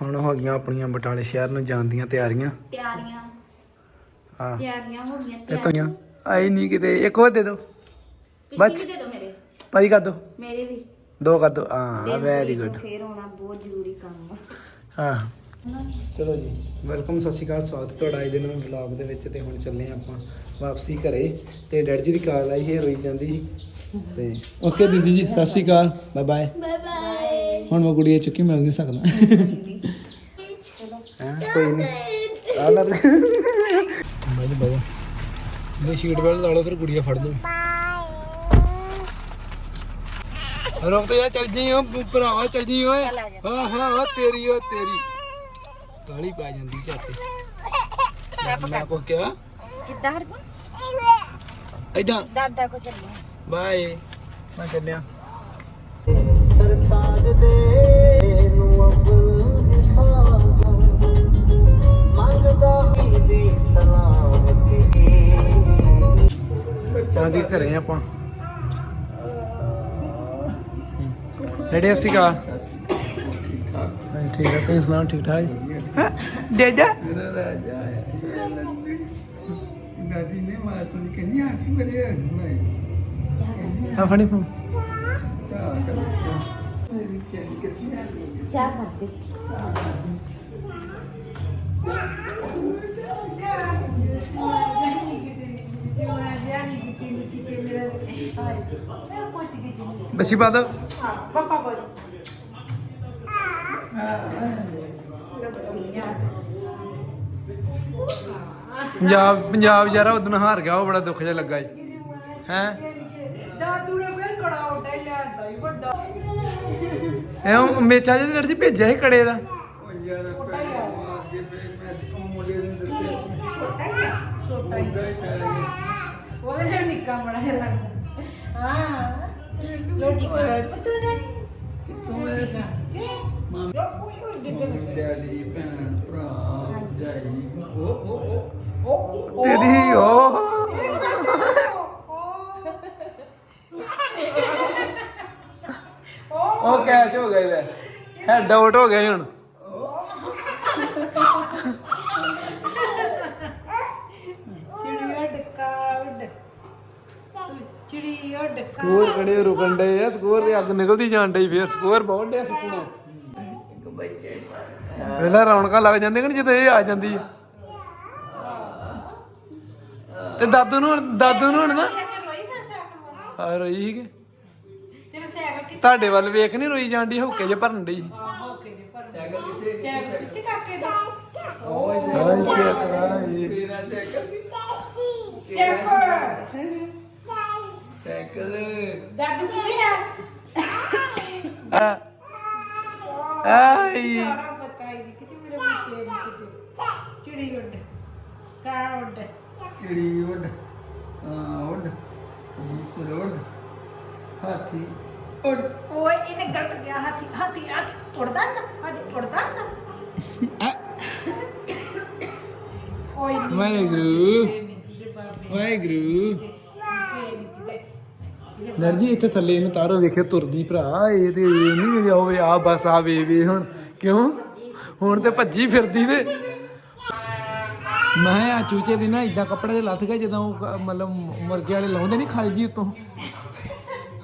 ਹੁਣ ਹੋ ਗਈਆਂ ਆਪਣੀਆਂ ਬਟਾਲੇ ਸ਼ਹਿਰ ਨੂੰ ਜਾਣ ਦੀਆਂ ਤਿਆਰੀਆਂ। ਤਿਆਰੀਆਂ। ਹੋ। ਗਈਆਂ ਤੇ ਤੋਈਆਂ ਆਈ ਨਹੀਂ ਕਿਤੇ। ਇੱਕ ਹੋਰ ਦੇ ਦਿਓ ਬਸ। ਦੇ ਦਿਓ ਮੇਰੇ। ਭਾਈ ਕਰ ਦਿਓ ਮੇਰੇ ਵੀ। ਦੋ ਕਰ ਦਿਓ ਹਾਂ ਵੈਰੀ ਗੁੱਡ ਫੇਰ ਹੋਣਾ ਬਹੁਤ ਜ਼ਰੂਰੀ ਕੰਮ ਹਾਂ। ਚਲੋ ਜੀ ਵੈਲਕਮ ਸਤਿ ਸ਼੍ਰੀ ਅਕਾਲ। ਸਵਾਗਤ ਤੁਹਾਡਾ ਅੱਜ ਦੇ ਨਵੇਂ ਵਲੌਗ ਦੇ ਵਿੱਚ ਤੇ ਹੁਣ ਚੱਲੇ ਆਪਾਂ ਵਾਪਸੀ ਘਰੇ। ਤੇ ਡੈਡ ਜੀ ਦੀ ਕਾਲ ਆਈ ਹੈ ਰੋਈ ਜਾਂਦੀ ਤੇ ਓਕੇ ਦੀਦੀ ਜੀ ਸਤਿ ਸ਼੍ਰੀ ਅਕਾਲ ਬਾਏ ਬਾਏ ਬਾਏ ਬਾਏ ਹੁਣ ਮੈਂ ਗੁੜੀਆ ਚੁੱਕੀ ਮਿਲ ਨਹੀਂ ਸਕਦਾ। ਹਾਂ ਕੋਈ ਨਹੀਂ ਆ ਲੈ। ਬਾਜੀ ਬਾਬਾ ਜੇ। ਸ਼ੀਟ ਬੈਲਟ ਲਾ ਲਓ ਫਿਰ ਗੁੜੀਆ ਫੜ ਲਓ ਰੁਕ ਤੇ ਯਾਰ ਚੱਲ ਜੀ ਓ ਭਰਾਵਾ ਚੱਲ ਜੀ ਓਏ। ਹਾਂ ਹਾਂ ਹਾਂ ਤੇਰੀ ਓ ਤੇਰੀ। ਕਾਲੀ ਪੈ ਜਾਂਦੀ ਝੱਟ ਮੈਂ ਕੋ ਕਿਹਾ? ਕਿੱਦਾਂ ਹਰ ਇਦਾਂ ਦਾਦਾ ਕੋ ਚੱਲੀ। ਬਾਏ। ਮੈਂ ਚੱਲਿਆ। ਸਰਤਾਜ ਦੇ ਨੂੰ ਅਵਲ ਹਿਫਾਜ਼ਤ ਮੰਗਦਾ ਹੀ ਦੀ ਸਲਾਮਤੀ ਹਾਂਜੀ ਘਰੇ ਆਪਾਂ। ਰੈਡੀ ਅਸੀਂ ਕਾ ਠੀਕ ਹੈ ਤੁਸੀਂ ਸੁਣਾਓ ਠੀਕ ਠਾਕ? ਦੇ ਜਾ ਦਾਦੀ ਨੇ ਮਾਂ ਸੁਣੀ ਕਹਿੰਦੀ ਆ ਕੀ ਬਰੇ ਮੈਂ ਆ ਫੜੀ ਫੋਨ ਚਾਹ ਕਰ ਦੇ ਬੱਸੀ ਪਾ ਦੋ ਪੰਜਾਬ ਪੰਜਾਬ ਯਾਰਾ ਉਦੋਂ ਹਾਰ ਗਿਆ ਉਹ ਬੜਾ ਦੁੱਖ ਜਿਹਾ ਲੱਗਾ ਜੀ ਹੈ ਦਾਦੂ ਨੇ ਫਿਰ ਕੜਾ ਉੱਡਾ ਹੀ ਹੀ ਵੱਡਾ। ਮੇਚਾ ਭੇਜਿਆ ਸੀ ਕੜੇ ਦਾ? ਉਹ ਯਾਰ ਪੈਸੇ ਮਾਰ ਕੇ ਫੇ ਮੈਂ ਉਹ ਮੁੰਡੇ ਨੇ ਦਿੱਤੇ ਛੋਟਾ ਹੀ ਆ ਛੋਟਾ ਹੀ। ਹੁੰਦਾ ਹੀ ਸਾਰਾ ਉਹਦੇ ਨਾਲ ਨਿੱਕਾ ਬੜਾ ਜਿਹਾ ਲੱਗਦਾ। ਹਾਂ। ਲੋਟੀ ਤੂੰ ਨੇ ਤੂੰ ਨੇ ਮਾਂ ਡੈਡੀ ਭੈਣ ਭਰਾ ਜਾਈ ਉਹ। ਉਹ ਉਹ। ਤੇਰੀ ਉਹ। ਉਹ ਕੈਚ ਹੋ ਗਿਆ ਇਹਦਾ ਹੈਡ ਆਊਟ ਹੋ ਗਿਆ ਜੀ ਹੁਣ। ਚਿੜੀਆ ਡੱਕਾ ਉੱਡ। ਚਿੜੀਆ ਡੱਕਾ। ਸਕੋਰ ਕੜੇ ਰੁਕਣ ਡੇ ਆ। ਸਕੋਰ ਦੀ ਅੱਗ ਨਿਕਲਦੀ ਜਾਣ ਡਈ ਫੇਰ। ਸਕੋਰ ਬਹੁਤ ਡਿਆ ਸੁੱਕਣਾ ਪਹਿਲਾਂ ਰੌਣਕਾਂ ਲੱਗ ਜਾਂਦੀਆਂ ਕਿ ਜਦੋਂ ਇਹ ਆ ਜਾਂਦੀ ਹੈ ਤੇ ਦਾਦੂ ਨੂੰ ਦਾਦੂ ਨੂੰ ਹੁਣ ਨਾ। ਆ। ਰਹੀ ਸੀਗੇ। ਤੁਹਾਡੇ ਵੱਲ ਵੇਖ ਨਹੀਂ ਰੋਈ ਜਾਂਦੀ ਹੋਕੇ ਜੇ ਭਰਨ ਪਰ ਸਾਈਕਲ ਕਿੱਥੇ ਸਾਈਕਲ ਕਿੱਥੇ ਕਾਕੇ ਦਾ ਆਈ। ਚੇਤਰਾ ਜੀ ਤੇਰਾ ਸਾਈਕਲ ਸੀ ਸਾਈਕਲ ਸਾਈਕਲ ਦਾਦੂ ਕਿੱਥੇ ਆ ਆ ਆਈ ਸਾਰਾ ਪਤਾ ਹੀ ਚਿੜੀ ਉੱਡ। ਕਾਂ ਉੱਡ ਚਿੜੀ ਉੱਡ ਹਾਂ ਉੱਡ। ਕਬੂਤਰ ਉੱਡ। ਹਾਥੀ। ਉੱਡ। ਓਏ ਇਹਨੇ ਗਲਤ ਕਿਹਾ, ਹਾਥੀ ਹਾਥੀ ਆ ਉੜਦਾ ਨਾ, ਹਾਥੀ ਉੜਦਾ ਨਾ। ਓਏ ਨਹੀਂ ਵਾਹਿਗੁਰੂ। ਵਾਹਿਗੁਰੂ। ਨਰ ਇੱਥੇ ਥੱਲੇ ਇਹਨੂੰ ਤਾਰੋ ਵੇਖਿਓ, ਤੁਰਦੀ ਭਰਾ, ਇਹ ਤੇ ਇਹ ਨਹੀਂ ਵੀ ਹੋਵੇ ਆ ਬਸ ਆ ਵੇ ਵੇ ਹੁਣ। ਕਿਉਂ? ਹੁਣ ਤੇ ਭੱਜੀ ਫਿਰਦੀ ਵੇ। ਮੈਂ ਆ ਚੂਚੇ ਦੀ ਨਾ ਇਦਾਂ ਕੱਪੜੇ ਦੇ ਲੱਥ ਗਏ, ਜਦੋਂ ਉਹ ਕ- ਮਤਲਬ ਮੁਰਗੇ ਵਾਲੇ ਲਾਉਂਦੇ ਨਹੀਂ ਖਲ ਜੀ ਉਤੋਂ।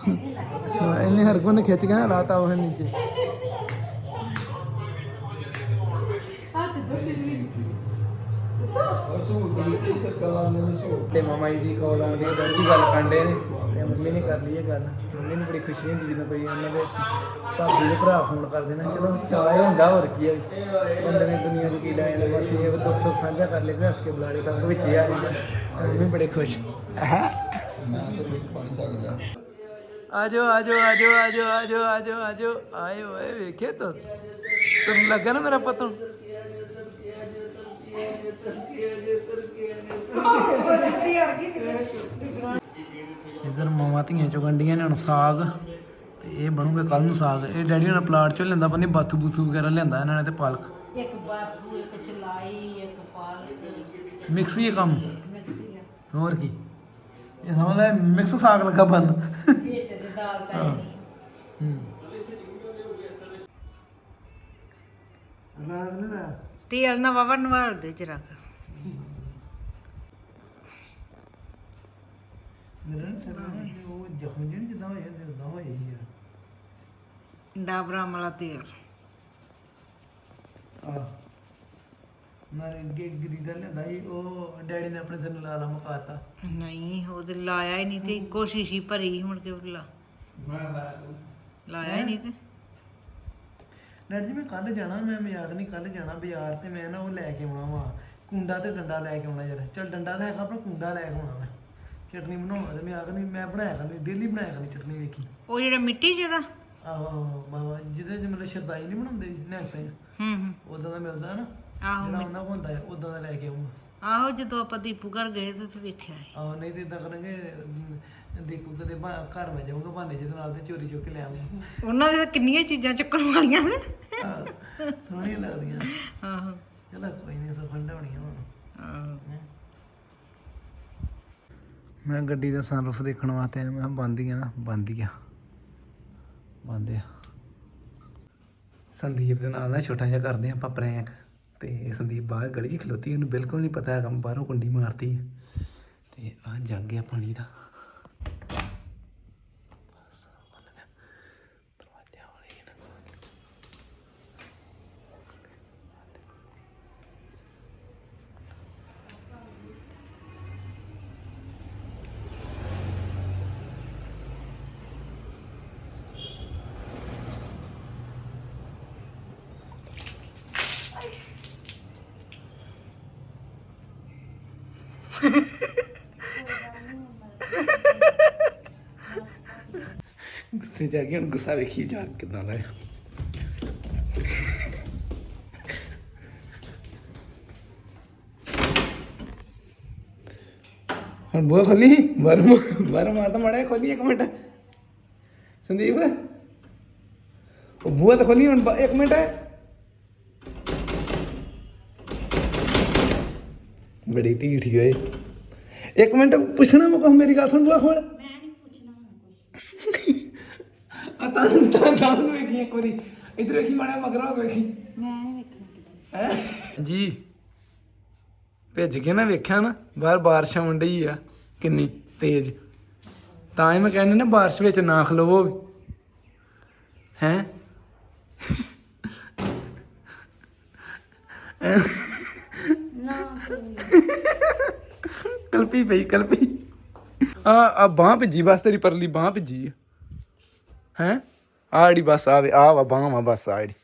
ਇਹਨੇ ਹਰਗੁਣ ਨੇ ਖਿੱਚ ਕੇ ਨਾ ਲਾਤਾ ਉਹ ਨੀਚੇ। ਆ ਸਿੱਧਾ ਦਿੱਲੀ ਅਸੂਲ ਦੀ ਸਰਕਾਰ ਨੇ ਅਸੂਲ ਤੇ ਮਾਮਾ ਜੀ ਦੀ ਕਾਲ ਆਉਂਦੀ ਹੈ ਦੀ ਗੱਲ ਕਰਦੇ ਨੇ ਤੇ ਮੰਮੀ ਨੇ ਕਰ ਲਈ ਇਹ ਗੱਲ। ਮੰਮੀ ਨੂੰ ਬੜੀ ਖੁਸ਼ੀ ਹੁੰਦੀ ਜਦੋਂ ਕੋਈ ਉਹਨਾਂ ਦੇ ਭਾਬੀ ਦੇ ਭਰਾ ਫੋਨ ਕਰਦੇ ਨੇ ਚਲੋ ਚਾਹ ਹੁੰਦਾ ਹੋਰ ਕੀ ਹੈ ਬੰਦੇ ਨੇ ਦੁਨੀਆ ਨੂੰ ਕੀ ਲੈ ਜਾਣਾ ਬਸ ਇਹ ਦੁੱਖ ਸੁੱਖ ਸਾਂਝਾ ਕਰ ਲੈ ਕੇ ਹੱਸ ਸਭ ਵਿੱਚ ਹੀ ਆ ਜਾਂਦਾ। ਤੇ ਮੰਮੀ ਬੜੇ ਖੁਸ਼। ਆਜੋ ਆਜੋ ਆਜੋ ਆਜੋ ਆਜੋ ਆਜੋ ਆਜੋ। ਆਏ ਓਏ ਵੇਖੇ ਤੋ। ਤੁਮ ਲੱਗਾ ਨਾ ਮੇਰਾ ਪਤਨ ਇਧਰ ਮਾਵਾਂ ਧੀਆਂ ਚੁਗੰਡੀਆਂ ਨੇ ਹੁਣ ਸਾਗ ਤੇ ਇਹ ਬਣੂਗਾ ਕੱਲ ਨੂੰ ਸਾਗ। ਇਹ ਡੈਡੀ ਨੇ ਪਲਾਟ ਚੋਂ ਲੈਂਦਾ ਬੰਨੀ ਬਾਥੂ ਬੂਥੂ ਵਗੈਰਾ ਲਿਆਂਦਾ ਇਹਨਾਂ ਨੇ ਤੇ ਪਾਲਕ। ਇੱਕ ਬਾਥੂ ਇੱਕ ਚਲਾਈ ਇੱਕ ਪਾਲਕ। ਮਿਕਸ ਕੰਮ। ਮਿਕਸੀ ਹੋਰ ਕੀ? ਇਹ ਸਮਝ ਲੈ ਮਿਕਸ ਸਾਗ ਲੱਗਾ ਬਣ ਦਾਲ ਪੈ ਹੂੰ। ਰਾਤ ਨੂੰ ਨਾ ਤੇਲ ਨਾ ਵਾਵਾ ਨਵਾਲ ਦੇ ਜਰਾ ਮੇਰਾ ਨਾ ਸਿਰ ਨਾ ਉਹ ਜ਼ਖਮ ਜਿਹੇ ਨੀ ਜਿੱਦਾਂ ਹੋਏ ਹੁੰਦੇ ਉਦਾਂ ਹੋਏ ਹੀ ਆ। ਡਾਬਰਾ ਵਾਲਾ ਤੇਲ। ਆ ਨਾਲੇ ਅੱਗੇ ਗਰੀ ਦਾ ਲੈਂਦਾ ਸੀ ਉਹ ਡੈਡੀ ਨੇ ਆਪਣੇ ਸਿਰ ਨੂੰ ਲਾਲਾ ਮੁਕਾਤਾ। ਨਹੀਂ ਉਹ ਤੇ ਲਾਇਆ ਹੀ ਨਹੀਂ ਤੇ ਇੱਕੋ ਸ਼ੀਸ਼ੀ ਭਰੀ ਮੁੜ ਕੇ ਲਾ ਲਾਇਆ ਹੀ ਨਹੀਂ ਤੇ। ਡੈਡੀ ਜੀ ਮੈਂ ਕੱਲ ਜਾਣਾ ਮੈਂ ਮਜ਼ਾਕ ਨਹੀਂ ਕੱਲ ਜਾਣਾ ਬਾਜ਼ਾਰ ਤੇ ਮੈਂ ਨਾ ਉਹ ਲੈ ਕੇ ਆਉਣਾ ਵਾ ਕੁੰਡਾ ਤੇ ਡੰਡਾ ਲੈ ਕੇ ਆਉਣਾ ਯਾਰ। ਚੱਲ ਡੰਡਾ ਤਾਂ ਹੈਗਾ ਪਰ ਕੁੰਡਾ ਲੈ ਕੇ ਆਉਣਾ ਮੈਂ। ਚਟਨੀ ਬਣਾਉਣਾ ਤੇ ਮਜ਼ਾਕ ਨਹੀਂ ਮੈਂ ਬਣਾਇਆ ਕਰਨੀ ਡੇਲੀ ਬਣਾਇਆ ਕਰਨੀ ਚਟਨੀ ਵੇਖੀ। ਉਹ ਜਿਹੜਾ ਮਿੱਟੀ ਜਿਹਦਾ ਆਹੋ ਆਹੋ, ਜਿਹਦੇ ਮਤਲਬ ਸ਼ਰਦਾਈ ਨਹੀਂ ਬਣਾਉਂਦੇ ਨੈਕਸਾਂ ਹੂੰ ਹੂੰ। ਉਦਾਂ ਦਾ ਮਿਲਦਾ ਨਾ ਆਹੋ ਜਿਹੜਾ ਉਹਨਾਂ ਕੋਲ ਹੁੰਦਾ ਹੈ ਉਦਾਂ ਦਾ ਲੈ ਕੇ ਆਉਂਗਾ ਆਹੋ ਜਦੋਂ ਆਪਾਂ ਦੀਪੂ ਘਰ ਗਏ ਸੀ ਤੇ ਵੇਖਿਆ ਸੀ ਆਹੋ ਨਹੀਂ ਤੇ ਇਦਾਂ ਕਰਾਂਗੇ ਅਮ, ਦੀਪੂ ਕਦੇ ਬਾ- ਘਰ ਮੈਂ ਜਾਊਂਗਾ ਬਹਾਨੇ ਜਿਹਦੇ ਨਾਲ ਤੇ ਚੋਰੀ ਚੁੱਕ ਕੇ ਲੈ ਆਉਂਗਾ ਉਹਨਾਂ ਦੇ ਤਾਂ ਕਿੰਨੀਆਂ ਚੀਜ਼ਾਂ ਚੱਕਣ ਵਾਲੀਆਂ ਨੇ। ਸੋਹਣੀਆਂ ਲੱਗਦੀਆਂ। ਆਹੋ। ਚਲੋ ਕੋਈ ਨਹੀਂ ਸੋ ਫੰਡਾ ਹੋਣੀਆਂ ਹੁਣ। ਆਹੋ। ਮੈਂ ਗੱਡੀ ਦਾ ਸਨਰੂਫ ਦੇਖਣ ਵਾਸਤੇ ਆਇਆ ਮੈਂ ਬੰਦ ਹੀ ਆ ਨਾ ਬੰਦ ਹੀ ਆ। ਬੰਦ ਆ। ਸੰਦੀਪ ਦੇ ਨਾਲ ਨਾ ਛੋਟਾ ਜਿਹਾ ਕਰਦੇ ਆਪਾਂ ਪ੍ਰੈਂਕ ਤੇ ਸੰਦੀਪ ਬਾਹਰ ਗਲੀ 'ਚ ਖਲੋਤੀ ਉਹਨੂੰ ਬਿਲਕੁਲ ਨਹੀਂ ਪਤਾ ਹੈਗਾ ਮੈਂ ਬਾਹਰੋਂ ਕੁੰਡੀ ਮਾਰਤੀ। ਹੈ। ਤੇ ਆ ਜੱਗ ਗਿਆ ਪਾਣੀ ਦਾ। ਗੁੱਸੇ ਜਾ ਕੇ ਗੁੱਸਾ ਵੇਖੀ ਜਾ ਕਿਦਾਂ ਦਾ ਹੈ ਹੁਣ ਬੂਆ ਖੋਲੀ? ਵਰਮ ਆ ਤਾਂ ਮੜਾ ਖੋਲੀ ਇੱਕ ਮਿੰਟ। ਸੰਦੀਪ? ਉਹ ਬੂਆ ਤਾਂ ਖੋਲੀ, ਹੁਣ ਇੱਕ ਮਿੰਟ। ਬੜੀ ਢੀਠ ਹੋਏ ਇੱਕ ਮਿੰਟ ਪੁੱਛਣਾ ਮੈਂ ਕਹ ਮੇਰੀ ਗੱਲ ਸੁਣ ਬੂਆ ਖੋਲ। ਆ ਤਾਂ ਤਾਂ ਤਾਂ ਵੇਖੀ ਇੱਕ ਵਾਰੀ। ਇਧਰ ਵੇਖੀ ਮਾੜਾ ਮਗਰ ਹੋ ਵੇਖੀ। ਮੈਂ ਨਹੀਂ ਵੇਖਣਾ ਹੈਂ? ਜੀ ਭੇਜ ਕੇ ਨਾ ਵੇਖਿਆ ਨਾ ਬਾਹਰ ਬਾਰਿਸ਼ ਆਉਣ ਡਈ ਆ ਕਿੰਨੀ ਤੇਜ਼। ਤਾਂ ਹੀ ਮੈਂ ਕਹਿੰਦਾ ਨਾ ਬਾਰਿਸ਼ ਵਿੱਚ ਨਾ ਖਲੋਵੋ ਹੈ? ਕਲਪੀ ਪਈ, ਕਲਪੀ। ਆ ਆ ਬਾਹ ਭਿੱਜੀ, ਬਸ ਤੇਰੀ ਪਰਲੀ ਬਾਹ ਭਿੱਜੀ ਆ। ਹੈ? ਆੜੀ ਬਸ ਆਵੇ, ਆ ਵਾ, ਬਾਹ ਵਾ, ਬਸ ਆੜੀ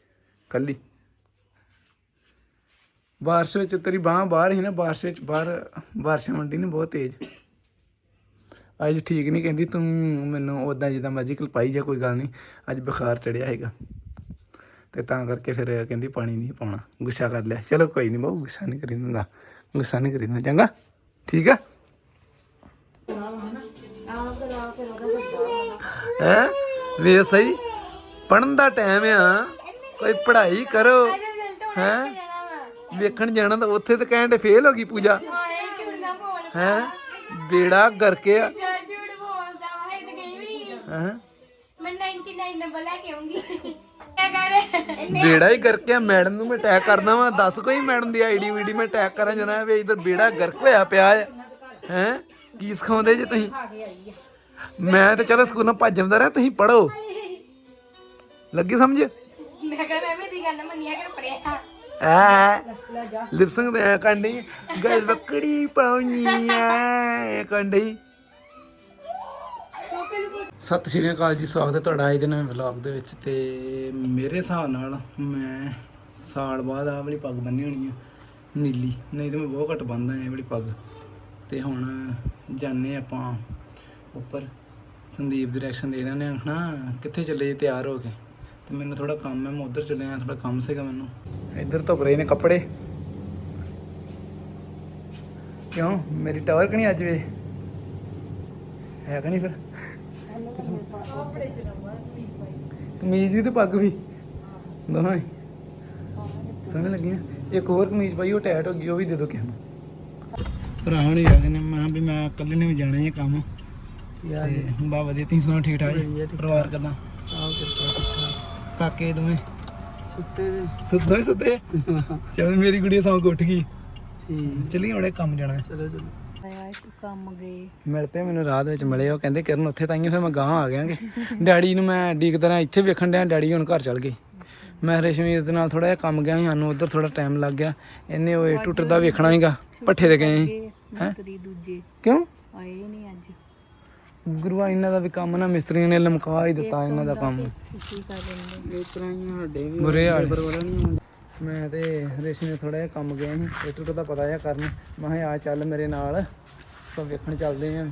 ਕੱਲੀ। ਬਾਰਿਸ਼ ਵਿੱਚ ਤੇਰੀ ਬਾਹ ਬਾਹਰ ਹੀ ਨਾ, ਬਾਰਿਸ਼ ਵਿੱਚ ਬਾਹਰ, ਬਾਰਿਸ਼ ਮੰਡੀ ਨੇ ਬਹੁਤ ਤੇਜ਼। ਅੱਜ ਠੀਕ ਨਹੀਂ ਕਹਿੰਦੀ, ਤੂੰ ਮੈਨੂੰ ਉਦਾਂ ਜਿੱਦਾਂ ਮਰਜ਼ੀ ਕਲਪਾਈ ਜਾ ਕੋਈ ਗੱਲ ਨਹੀਂ, ਅੱਜ ਬੁਖਾਰ ਚੜਿਆ ਹੈਗਾ। ਤੇ ਤਾਂ ਕਰਕੇ ਫਿਰ ਕਹਿੰਦੀ ਪਾਣੀ ਨਹੀਂ ਪਾਉਣਾ। ਗੁੱਸਾ ਕਰ ਲਿਆ। ਚਲੋ ਕੋਈ ਨਹੀਂ ਬਹੁ ਗੁੱਸਾ ਨਹੀਂ ਕਰੀਂਦਾ ਗੁੱਸਾ ਨਹੀਂ ਕਰੀਂਦਾ ਚੰਗਾ? ਠੀਕ ਆ? ਹੈ? ਵੇ ਸਹੀ? ਪੜਨ ਦਾ ਟਾਈਮ ਆ। ਕੋਈ ਪੜ੍ਹਾਈ ਕਰੋ। ਹੈ? ਵੇਖਣ ਜਾਣਾ ਤਾਂ ਉੱਥੇ ਤਾਂ ਕਹਿੰਦੇ ਫੇਲ ਹੋ ਗਈ ਪੂਜਾ। ਹੈ? ਬੇੜਾ ਗਰਕੇ ਆ। ਝੂਠ ਬੋਲਦਾ। ਵਾ ਇਹ ਤਾਂ ਗਈ ਵੀ ਨਹੀਂ ਹੈ? ਮੈਂ 99 ਨੰਬਰ ਲੈ ਕੇ ਆਉਂਗੀ ਬੇੜਾ ਹੀ ਗਰਕੇ ਆ ਮੈਡਮ ਨੂੰ ਮੈਂ ਟੈਗ ਕਰਦਾ ਵਾਂ। ਦੱਸ ਕੋਈ ਮੈਡਮ ਦੀ ਆਈਡੀ ਵੀਡੀ ਮੈਂ ਟੈਗ ਕਰਾਂ ਜਨਾ ਵੀ ਇਧਰ ਬੇੜਾ ਗਰਕ ਹੋਇਆ ਪਿਆ ਹੈ ਹੈ? ਕੀ ਸਿਖਾਉਂਦੇ ਜੇ ਤੁਸੀਂ? ਮੈਂ ਤਾਂ ਚਲੋ ਸਕੂਲੋਂ ਭੱਜ ਆਉਂਦਾ ਰਿਹਾ ਤੁਸੀਂ ਪੜੋ ਲੱਗੀ ਸਮਝ? ਮੈਂ ਕਿਹਾ ਮੈਂ ਵੀ ਦੀ ਗੱਲ ਮੰਨਿਆ ਕਰ ਪੜਿਆ ਐ ਲਿਪਸਿੰਗ ਤੇ ਕੰਡੀ ਗਲ ਬੱਕੜੀ ਪਾਉਣੀ ਐ ਕੰਡੀ ਸਤਿ ਸ਼੍ਰੀ ਅਕਾਲ ਜੀ, ਸਵਾਗਤ ਹੈ ਤੁਹਾਡਾ ਅੱਜ ਦੇ ਨਵੇਂ ਵਲੌਗ ਦੇ ਵਿੱਚ ਤੇ ਮੇਰੇ ਹਿਸਾਬ ਨਾਲ ਮੈਂ ਸਾਲ ਬਾਅਦ ਆਹ ਵਾਲੀ ਪੱਗ ਬੰਨੀ ਹੋਣੀ ਆ, ਨੀਲੀ। ਨਹੀਂ ਤਾਂ ਮੈਂ ਬਹੁਤ ਘੱਟ ਬੰਨਦਾ ਇਹ ਵਾਲੀ ਪੱਗ। ਤੇ ਹੁਣ ਜਾਣੇ ਆਪਾਂ ਉੱਪਰ। ਸੰਦੀਪ ਦੀ ਡਾਇਰੈਕਸ਼ਨ ਦੇ ਰਹੇ ਨੇ ਹਨਾ? ਕਿੱਥੇ ਚੱਲੇ ਜੀ, ਤਿਆਰ ਹੋ ਕੇ। ਤੇ ਮੈਨੂੰ ਥੋੜਾ ਕੰਮ ਹੈ, ਮੈਂ ਉਧਰ ਚੱਲਿਆ ਥੋੜਾ ਕੰਮ ਸੀਗਾ ਮੈਨੂੰ। ਇੱਧਰ ਧੁੱਪ ਰਹੇ ਨੇ ਕੱਪੜੇ। ਕਿਉਂ? ਮੇਰੀ ਟਾਵਰ ਨਹੀਂ ਅੱਜ ਵੇ? ਹੈ ਕਿ ਨਹੀਂ ਫਿਰ? ਕਮੀਜ਼ ਵੀ ਤੇ ਪੱਗ ਵੀ। ਹੀ ਸੋਹਣੇ ਲੱਗੀਆਂ। ਇੱਕ ਹੋਰ ਕਮੀਜ਼ ਪਾਈ ਉਹ ਟੈਟ ਹੋ ਗਈ ਉਹ ਵੀ ਦੇ ਦਿਓ ਕਿਸੇ ਨੂੰ। ਭਰਾ ਹੁਣੀ ਆ ਗਏ ਨੇ ਮੈਂ ਵੀ ਮੈਂ ਇਕੱਲੇ ਨੇ ਵੀ ਜਾਣਾ ਹੀ ਕੰਮ। ਤੇ ਬਾ ਵਧੀਆ ਤੁਸੀਂ ਸੁਣਾਓ ਠੀਕ ਠਾਕ ਜੀ ਪਰਿਵਾਰ ਕਿਦਾਂ? ਕਾਕੇ ਦੋਵੇਂ? ਸੁੱਤੇ ਦੇ ਸੁੱਤੇ ਸੁੱਤੇ? ਚਲ ਮੇਰੀ ਗੁੜੀਆ ਸੌਂ ਉੱਠ ਗਈ। ਠੀਕ। ਚੱਲੀ ਹੁਣੇ ਕੰਮ ਜਾਣਾ। ਚਲੋ ਚਲੋ। ਕੰਮ ਗਏ। ਮਿਲ ਪਏ ਮੈਨੂੰ ਰਾਤ ਵਿੱਚ ਮਿਲੇ ਉਹ ਕਹਿੰਦੇ ਕਿਰਨ ਉੱਥੇ ਤਾਈਆਂ ਫਿਰ ਮੈਂ ਗਾਂ ਆ ਗਿਆਗੇ ਡੈਡੀ ਨੂੰ ਮੈਂ ਡੀਕਦਾ ਰਿਹਾ ਇੱਥੇ ਵੇਖਣ ਡਿਆ ਡੈਡੀ ਹੁਣ ਘਰ ਚਲ ਗਏ। ਮੈਂ ਰਸ਼ਮੀਰ ਦੇ ਨਾਲ ਥੋੜਾ ਜਿਹਾ ਕੰਮ ਗਿਆ ਸੀ ਸਾਨੂੰ ਉਧਰ ਥੋੜਾ ਟਾਈਮ ਲੱਗ ਗਿਆ। ਇਹਨੇ ਉਹ ਟੁੱਟਰ ਦਾ ਵੇਖਣਾ ਸੀਗਾ ਪੱਠੇ ਤੇ ਗਏ ਸੀ। ਮਿਸਤਰੀ ਦੂਜੇ। ਕਿਉਂ? ਆਏ ਨਹੀਂ ਅੱਜ। ਗੁਰੂਆ ਇਹਨਾਂ ਦਾ ਵੀ ਕੰਮ ਨਾ ਮਿਸਤਰੀਆਂ ਨੇ ਲਮਕਾ ਹੀ ਦਿੱਤਾ ਇਹਨਾਂ ਦਾ ਕੰਮ। ਛੁੱਟੀ ਕਰ ਤਰ੍ਹਾਂ ਬੁਰੇ ਹਾਲ। ਮੈਂ ਤੇ ਰੇਸ਼ਮੀ ਨੇ ਥੋੜਾ ਜਿਹਾ ਕੰਮ ਗਿਆ ਸੀ ਇਹ ਟੁੱਟ ਦਾ ਪਤਾ ਜਿਹਾ ਕਰਨ। ਮੈਂ ਕਿਹਾ ਆ ਚੱਲ ਮੇਰੇ ਨਾਲ। ਆਪਾਂ ਵੇਖਣ ਚੱਲਦੇ ਆਂ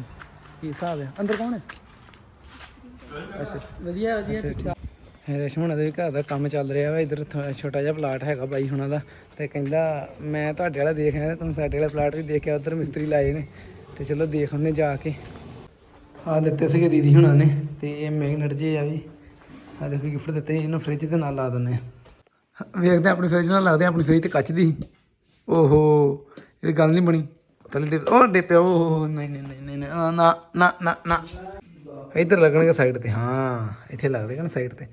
ਕੀ ਹਿਸਾਬ ਹੈ। ਅੰਦਰ ਕੌਣ ਹੈ? ਅੱਛਾ। ਵਧੀਆ ਵਧੀਆ ਠੀਕ ਠਾਕ ਰੇਸ਼ਮ ਹੁਣਾਂ ਦੇ ਵੀ ਘਰ ਦਾ ਕੰਮ ਚੱਲ ਰਿਹਾ ਵਾ। ਇਧਰ ਛੋਟਾ ਜਿਹਾ ਪਲਾਟ ਹੈਗਾ ਬਾਈ ਹੁਣਾਂ ਦਾ ਤੇ ਕਹਿੰਦਾ ਮੈਂ ਤੁਹਾਡੇ ਵਾਲਾ ਦੇਖ ਆਇਆ ਤੁਹਾਨੂੰ ਸਾਡੇ ਵਾਲਾ ਪਲਾਟ ਵੀ ਦੇਖਿਆ ਉਧਰ ਮਿਸਤਰੀ ਲਾਏ ਨੇ। ਤੇ ਚਲੋ ਦੇਖ ਉਹਨੇ ਜਾ ਕੇ। ਆ ਦਿੱਤੇ ਸੀਗੇ ਦੀਦੀ ਹੁਣਾਂ ਨੇ ਤੇ ਇਹ ਮੈਗਨੇਟ ਜੇ ਆ ਵੀ। ਆ ਦੇਖੋ ਗਿਫਟ ਦਿੱਤੇ ਇਹਨੂੰ ਫ੍ਰਿਜ ਦੇ ਨਾਲ ਲਾ ਆ ਵੇਖਦੇ ਆਪਣੀ ਫ੍ਰਿਜ ਨਾਲ ਲਾਦੇ ਆ, ਆਪਣੀ ਫ੍ਰਿਜ ਤੇ ਕੱਚ ਦੀ। ਓਹੋ ਇਹ ਗੱਲ ਨਹੀਂ ਬਣੀ। ਥੱਲੇ ਡਿੱਪ ਉਹ ਡਿੱਪਿਆ ਉਹ ਨਹੀਂ ਨਹੀਂ ਨਹੀਂ ਨਹੀਂ, ਨਹੀਂ ਨਾ ਨਾ ਨਾ ਨਾ ਇੱਧਰ ਲੱਗਣਗੇ ਸਾਈਡ ਤੇ ਹਾਂ ਇੱਥੇ ਲੱਗਦੇ ਨਾ ਸਾਈਡ ਤੇ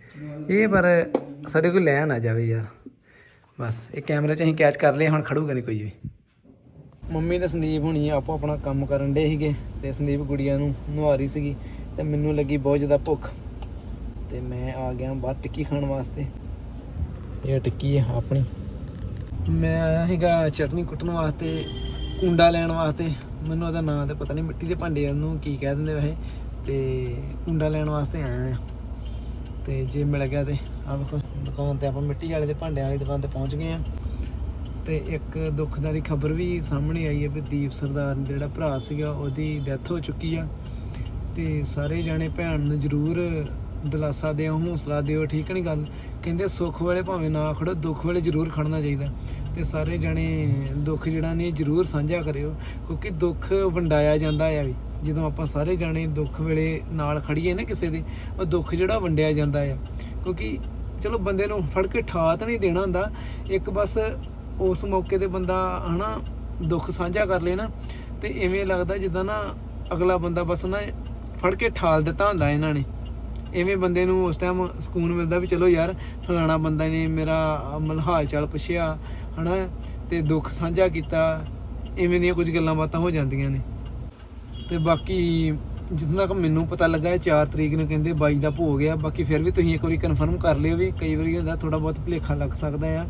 ਇਹ ਪਰ ਸਾਡੇ ਕੋਈ ਲੈ ਨਾ ਜਾਵੇ ਯਾਰ ਬਸ ਇਹ ਕੈਮਰੇ 'ਚ ਅਸੀਂ ਕੈਚ ਕਰ ਲਿਆ ਹੁਣ ਖੜੂਗਾ ਨਹੀਂ ਕੋਈ ਵੀ ਮੰਮੀ ਤੇ ਸੰਦੀਪ ਹੁਣੀ ਆਪੋ ਆਪਣਾ ਕੰਮ ਕਰਨ ਡੇ ਸੀਗੇ ਤੇ ਸੰਦੀਪ ਗੁੜੀਆਂ ਨੂੰ ਨਵਾਰੀ ਸੀਗੀ ਤੇ ਮੈਨੂੰ ਲੱਗੀ ਬਹੁਤ ਜ਼ਿਆਦਾ ਭੁੱਖ ਤੇ ਮੈਂ ਆ ਗਿਆ ਬਾਹਰ ਟਿੱਕੀ ਖਾਣ ਵਾਸਤੇ ਇਹ ਟਿੱਕੀ ਹੈ ਆਪਣੀ ਮੈਂ ਆਇਆ ਸੀਗਾ ਚਟਨੀ ਕੁੱਟਣ ਵਾਸਤੇ ਕੁੰਡਾ ਲੈਣ ਵਾਸਤੇ। ਮੈਨੂੰ ਉਹਦਾ ਨਾਂ ਤੇ ਪਤਾ ਨਹੀਂ, ਮਿੱਟੀ ਦੇ ਭਾਂਡੇ ਨੂੰ ਕੀ ਕਹਿ ਦਿੰਦੇ ਵੈਸੇ। ਤੇ ਕੁੰਡਾ ਲੈਣ ਵਾਸਤੇ ਆਇਆ ਆ। ਤੇ ਜੇ ਮਿਲ ਗਿਆ ਤੇ ਆ ਵੇਖੋ, ਦੁਕਾਨ ਤੇ ਆਪਾਂ ਮਿੱਟੀ ਵਾਲੇ ਦੇ ਭਾਂਡਿਆਂ ਵਾਲੀ ਦੁਕਾਨ ਤੇ ਪਹੁੰਚ ਗਏ ਆ। ਤੇ ਇੱਕ ਦੁੱਖਦਾਰੀ ਖਬਰ ਵੀ ਸਾਹਮਣੇ ਆਈ ਹੈ ਵੀ ਦੀਪ ਸਰਦਾਰ ਜਿਹੜਾ ਭਰਾ ਸੀਗਾ, ਉਹਦੀ ਡੈਥ ਹੋ ਚੁੱਕੀ ਆ। ਤੇ ਸਾਰੇ ਜਾਣੇ ਭੈਣ ਨੂੰ ਜ਼ਰੂਰ ਦਿਲਾਸਾ ਦਿਓ, ਹੌਸਲਾ ਦਿਓ, ਠੀਕ ਨਹੀਂ ਗੱਲ? ਕਹਿੰਦੇ ਸੁੱਖ ਵੇਲੇ ਭਾਵੇਂ ਨਾ ਖੜੋ, ਦੁੱਖ ਵੇਲੇ ਜ਼ਰੂਰ ਖੜਨਾ ਚਾਹੀਦਾ। ਤੇ ਸਾਰੇ ਜਾਣੇ ਦੁੱਖ ਜਿਹੜਾ ਨੇ ਜ਼ਰੂਰ ਸਾਂਝਾ ਕਰਿਓ, ਕਿਉਂਕਿ ਦੁੱਖ ਵੰਡਾਇਆ ਜਾਂਦਾ ਆ ਵੀ। ਜਦੋਂ ਆਪਾਂ ਸਾਰੇ ਜਾਣੇ ਦੁੱਖ ਵੇਲੇ ਨਾਲ ਖੜੀਏ ਨਾ ਕਿਸੇ ਦੇ, ਉਹ ਦੁੱਖ ਜਿਹੜਾ ਵੰਡਿਆ ਜਾਂਦਾ ਆ। ਕਿਉਂਕਿ ਚਲੋ ਬੰਦੇ ਨੂੰ ਫੜ ਕੇ ਠਾ ਤਾਂ ਨਹੀਂ ਦੇਣਾ ਹੁੰਦਾ, ਇੱਕ ਬਸ ਉਸ ਮੌਕੇ ਤੇ ਬੰਦਾ ਹਨਾ ਦੁੱਖ ਸਾਂਝਾ ਕਰ ਲਏ ਨਾ, ਤੇ ਐਵੇਂ ਲੱਗਦਾ ਜਿੱਦਾਂ ਨਾ ਅਗਲਾ ਬੰਦਾ ਬਸ ਨਾ ਫੜ ਕੇ ਠਾਲ ਦਿੱਤਾ ਹੁੰਦਾ ਇਹਨਾਂ ਨੇ। ਐਵੇਂ ਬੰਦੇ ਨੂੰ ਉਸ ਟਾਈਮ ਸਕੂਨ ਮਿਲਦਾ ਵੀ ਚਲੋ ਯਾਰ, ਫਲਾਣਾ ਬੰਦਾ ਨੇ ਮੇਰਾ ਮਤਲਬ ਹਾਲ ਚਾਲ ਪੁੱਛਿਆ, ਹਨਾ, ਤੇ ਦੁੱਖ ਸਾਂਝਾ ਕੀਤਾ, ਐਵੇਂ ਦੀਆਂ ਕੁਝ ਗੱਲਾਂ ਬਾਤਾਂ ਹੋ ਜਾਂਦੀਆਂ ਨੇ। ਤੇ ਬਾਕੀ ਜਿੱਦਾਂ ਤੱਕ ਮੈਨੂੰ ਪਤਾ ਲੱਗਾ, ਇਹ 4 ਤਰੀਕ ਨੂੰ ਕਹਿੰਦੇ ਬਾਈ ਦਾ ਭੋਗ ਆ, ਬਾਕੀ ਫਿਰ ਵੀ ਤੁਸੀਂ ਇੱਕ ਵਾਰੀ ਕਨਫਰਮ ਕਰ ਲਿਓ ਵੀ ਕਈ ਵਾਰੀ ਹੁੰਦਾ ਥੋੜਾ ਬਹੁਤ ਭੁਲੇਖਾ ਲੱਗ ਸਕਦਾ ਆ।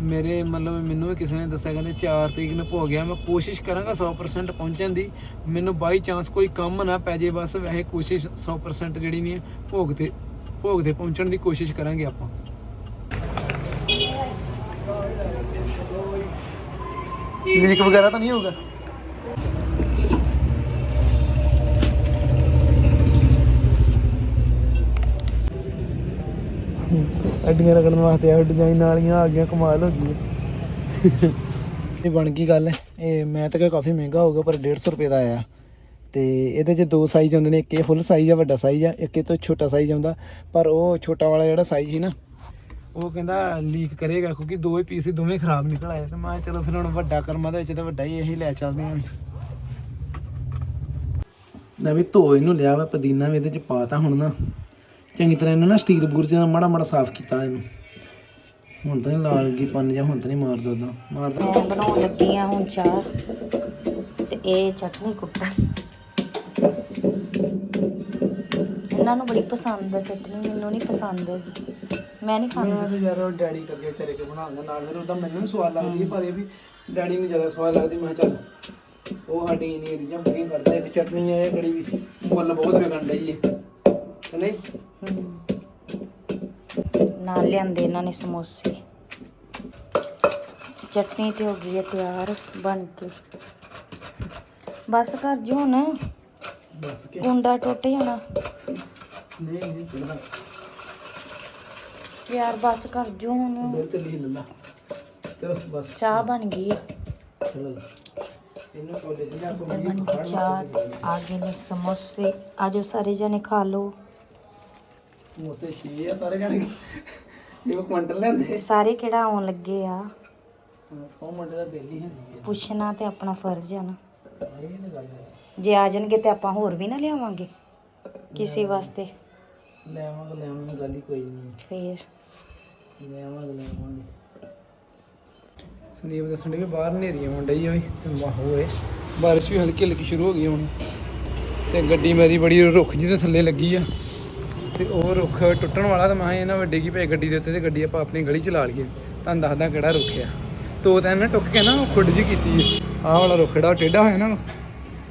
ਮੇਰੇ ਮਤਲਬ ਮੈਨੂੰ ਵੀ ਕਿਸੇ ਨੇ ਦੱਸਿਆ, ਕਹਿੰਦੇ 4 ਤਰੀਕ ਨੂੰ ਭੋਗ ਆ, ਮੈਂ ਕੋਸ਼ਿਸ਼ ਕਰਾਂਗਾ 100% ਪਹੁੰਚਣ ਦੀ। ਮੈਨੂੰ ਬਾਈ ਚਾਂਸ ਕੋਈ ਕੰਮ ਨਾ ਪੈ ਜੇ, ਬਸ ਵੈਸੇ ਕੋਸ਼ਿਸ਼ 100% ਜਿਹੜੀ ਨਹੀਂ ਭੋਗ ਤੇ ਭੋਗ ਤੇ ਪਹੁੰਚਣ ਦੀ ਕੋਸ਼ਿਸ਼ ਕਰਾਂਗੇ ਆਪਾਂ। ਲੀਕ ਵਗੈਰਾ ਤਾਂ ਨਹੀਂ ਹੋਊਗਾ? ਅੱਡੀਆਂ ਰਗੜਨ ਵਾਸਤੇ ਆ ਡਿਜ਼ਾਈਨ ਵਾਲੀਆਂ ਆ ਗਈਆਂ, ਕਮਾਲ ਹੋ ਗਈ। ਇਹ ਬਣ ਗਈ ਗੱਲ। ਇਹ ਮੈਂ ਤਾਂ ਕਿਹਾ ਕਾਫੀ ਮਹਿੰਗਾ ਹੋਊਗਾ ਪਰ 150 ਰੁਪਏ ਦਾ ਆਇਆ। ਤੇ ਇਹਦੇ 'ਚ ਦੋ ਸਾਈਜ਼ ਹੁੰਦੇ ਨੇ, ਇੱਕ ਇਹ ਫੁੱਲ ਸਾਈਜ਼ ਆ, ਵੱਡਾ ਸਾਈਜ਼ ਆ, ਇੱਕ ਇਹ ਤੋਂ ਛੋਟਾ ਸਾਈਜ਼ ਆਉਂਦਾ। ਪਰ ਉਹ ਛੋਟਾ ਵਾਲਾ ਜਿਹੜਾ ਸਾਈਜ਼ ਸੀ ਨਾ, ਉਹ ਕਹਿੰਦਾ ਲੀਕ ਕਰੇਗਾ, ਕਿਉਂਕਿ ਦੋਵੇਂ ਪੀਸ ਹੀ ਦੋਵੇਂ ਖਰਾਬ ਨਿਕਲ ਆਏ। ਤੇ ਮੈਂ ਕਿਹਾ ਚਲੋ ਫਿਰ ਹੁਣ ਵੱਡਾ ਕਰਮਾ ਦੇ ਵਿੱਚ ਤਾਂ ਵੱਡਾ ਹੀ ਇਹੀ ਲੈ ਚੱਲਦੇ ਹਾਂ ਨਾ ਵੀ ਧੋ ਇਹਨੂੰ ਲਿਆ ਵਾ, ਪੁਦੀਨਾ ਵੀ ਇਹਦੇ ਚ ਪਾਤਾ ਹੁਣ ਨਾ। ਚੰਗੀ ਤਰ੍ਹਾਂ ਇਹਨੂੰ ਨਾ ਸਟੀਲ ਬੂਰ ਨਾਲ ਮਾੜਾ ਮਾੜਾ ਸਾਫ਼ ਕੀਤਾ ਇਹਨੂੰ। ਹੁਣ ਤਾਂ ਨਹੀਂ ਲਾਲ ਗਈ ਪੰਨ ਜਾਂ ਹੁਣ ਤਾਂ ਨਹੀਂ ਮਾਰਦਾ ਉਦਾਂ ਮਾਰਦਾ ਮੈਂ ਬਣਾਉਣ ਲੱਗੀ ਆ ਹੁਣ ਚਾਹ ਤੇ ਇਹ ਚਟਨੀ ਕੁੱਟਣ ਇਹਨਾਂ ਨੂੰ ਬੜੀ ਪਸੰਦ ਆ ਚਟਨੀ ਮੈਨੂੰ ਨਹੀਂ ਪਸੰਦ ਮੈਂ ਨਹੀਂ ਖਾਂਦੀ। ਮੈਂ ਤੇ ਯਾਰ ਉਹ ਡੈਡੀ ਕਰਕੇ ਵਿਚਾਰੇ ਕੇ ਬਣਾਉਂਦਾ ਨਾਲ ਫਿਰ ਉਹਦਾ ਮੈਨੂੰ ਵੀ ਸਵਾਦ ਲੱਗਦੀ ਹੈ ਪਰ ਇਹ ਵੀ ਡੈਡੀ ਨੂੰ ਜ਼ਿਆਦਾ ਸਵਾਦ ਲੱਗਦੀ ਮੈਂ ਕਿਹਾ ਚੱਲ ਉਹ ਸਾਡੀ ਨਹੀਂ ਰੀਜਾਂ ਪੂਰੀਆਂ ਕਰਦਾ ਇੱਕ ਚਟਨੀ ਹੈ ਇਹ ਕੜੀ ਵੀ ਮੁੱਲ ਬਹੁਤ ਵਿਕਣ ਡਈ ਹੈ ਕਿ ਨਹੀਂ। ਨਾਲ ਲਿਆਂਦੇ ਇਹਨਾਂ ਨੇ ਸਮੋਸੇ। ਚਟਨੀ ਤੇ ਹੋ ਗਈ ਹੈ ਤਿਆਰ ਬਣ ਕੇ। ਬਸ ਕਰ ਜੋ ਹੁਣ ਬਸ ਕੇ। ਕੁੰਡਾ ਟੁੱਟ ਜਾਣਾ। ਨਹੀਂ ਨਹੀਂ ਚਲਦਾ ਯਾਰ ਬਸ ਕਰ ਜੋ ਹੁਣ। ਦੋ ਚੱਲੀ ਲੱਲਾ ਚਲੋ ਬਸ। ਚਾਹ ਬਣ ਗਈ ਹੈ ਚਲੋ। ਇਹਨੂੰ ਕਾਲਜ ਜਾ ਕੇ ਤੇ ਬਣ ਗਈ ਚਾਹ ਆ ਗਏ ਨੇ ਸਮੋਸੇ। ਆਜੋ ਸਾਰੇ ਜਣੇ ਖਾ ਲਓ। ਮੋਸੇ ਛੇ ਆ ਸਾਰੇ ਜਾਣੇ। ਇਹ ਕੁਆਂਟਲ ਲੈਂਦੇ। ਸਾਰੇ ਕਿਹੜਾ ਆਉਣ ਲੱਗੇ ਆ? ਉਹ ਮੁੰਡੇ ਦਾ ਦਿਲ ਹੀ ਹੈ ਨਹੀਂ ਪੁੱਛਣਾ ਤੇ ਆਪਣਾ ਫਰਜ਼ ਆ ਨਾ। ਇਹ ਤਾਂ ਗੱਲ ਹੈ। ਜੇ ਆ ਜਾਣਗੇ ਤੇ ਆਪਾਂ ਹੋਰ ਵੀ ਨਾ ਲਿਆਵਾਂਗੇ ਕਿਸੇ ਵਾਸਤੇ। ਲੈ ਆਵਾਂਗੇ ਲੈ ਆਵਾਂਗੇ ਗੱਲ ਹੀ ਕੋਈ ਨਹੀਂ। ਫੇਰ। ਲੈ ਆਵਾਂਗੇ ਲੈ ਆਵਾਂਗੇ ਸੰਦੀਪ ਦੱਸਣ ਵੀ ਬਾਹਰ ਹਨੇਰੀ ਆਉਣ ਡਈ ਹੋਈ ਤੇ ਵਾਹੋ ਏ ਬਾਰਿਸ਼ ਵੀ ਹਲਕੀ ਹਲਕੀ ਸ਼ੁਰੂ ਹੋ ਗਈ ਹੁਣ। ਤੇ ਗੱਡੀ ਮੇਰੀ ਬੜੀ ਰੁੱਖ ਜਿਹਦੇ ਥੱਲੇ ਲੱਗੀ ਆ। ਤੇ ਉਹ ਰੁੱਖ ਟੁੱਟਣ ਵਾਲਾ ਤਾਂ ਮੈਂ ਇਹਨਾਂ ਵੱਡੇ ਕੀ ਪਏ ਗੱਡੀ ਦੇ ਉੱਤੇ ਤੇ ਗੱਡੀ ਆਪਾਂ ਆਪਣੀ ਗਲੀ ਚ ਲਾ ਲਈਏ। ਤੁਹਾਨੂੰ ਦੱਸਦਾ ਕਿਹੜਾ ਰੁੱਖ ਆ। ਤੋ ਤਾਂ ਇਹਨੇ ਟੁੱਕ ਕੇ ਨਾ ਖੁੱਡ ਜੀ ਕੀਤੀ ਏ। ਆਹ ਵਾਲਾ ਰੁੱਖ ਜਿਹੜਾ ਟੇਢਾ ਹੋਇਆ ਨਾ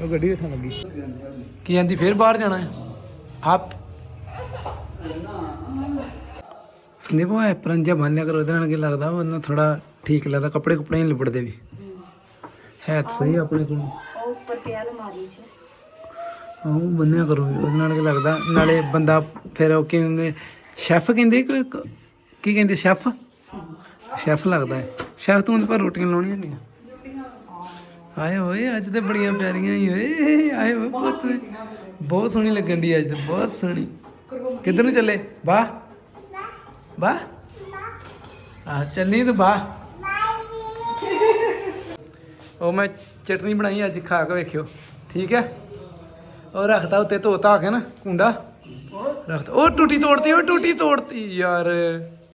ਉਹ ਗੱਡੀ ਦੇ ਥਾਂ ਲੱਗੀ। ਕੀ ਜਾਂਦੀ ਫੇਰ ਬਾਹਰ ਜਾਣਾ ਹੈ? ਆਪ। ਸੰਦੀਪ, ਉਹ ਐਪਰਨ ਜਿਹਾ ਬੰਨ ਲਿਆ ਕਰੋ, ਉਹਦੇ ਨਾਲ ਕੀ ਲੱਗਦਾ ਉਹਨਾਂ ਥੋੜਾ ਠੀਕ ਲੱਗਦਾ, ਕੱਪੜੇ ਕੁਪੜੇ ਨਹੀਂ ਲਿਬੜਦੇ ਵੀ। ਹੈ ਤਾਂ ਸਹੀ ਆਪਣੇ ਕੋਲ। ਉਹ ਉੱਪਰ ਪਿਆ ਅਲਮਾਰੀ 'ਚ। ਉਹ ਬੰਨਿਆ ਕਰੋ, ਉਹਦੇ ਨਾਲ ਕੀ ਲੱਗਦਾ? ਨਾਲੇ ਬੰਦਾ ਫਿਰ ਉਹ ਕੀ ਕਹਿੰਦੇ, ਸ਼ੈਫ ਕਹਿੰਦੇ ਕਿ ਕੀ ਕਹਿੰਦੇ ਸ਼ੈਫ? ਸ਼ੈਫ ਲੱਗਦਾ ਹੈ। ਸ਼ੈਫ ਤੂੰ ਉਹਦੇ ਪਰ ਰੋਟੀਆਂ ਲਾਉਣੀਆਂ ਨਹੀਂ ਆਏ ਹੋਏ, ਅੱਜ ਤੇ ਬੜੀਆਂ ਪਿਆਰੀਆਂ ਹੀ ਓਏ ਆਏ ਓਏ ਪੁੱਤ ਬਹੁਤ ਸੋਹਣੀ ਲੱਗਣ ਦੀ ਅੱਜ ਤੇ, ਬਹੁਤ ਸੋਹਣੀ। ਕਿੱਧਰ ਨੂੰ ਚੱਲੇ? ਵਾਹ। ਵਾਹ। ਆ ਚੱਲੀ ਤੂੰ, ਵਾਹ। ਉਹ ਮੈਂ ਚਟਨੀ ਬਣਾਈ ਅੱਜ, ਖਾ ਕੇ ਵੇਖਿਓ। ਠੀਕ ਹੈ? ਉਹ ਰੱਖਤਾ ਉੱਤੇ ਧੋ ਧਾ ਕੇ ਨਾ ਕੁੰਡਾ। ਰੱਖਤਾ। ਉਹ ਟੂਟੀ ਤੋੜਤੀ ਉਹ ਟੂਟੀ ਤੋੜਤੀ ਯਾਰ।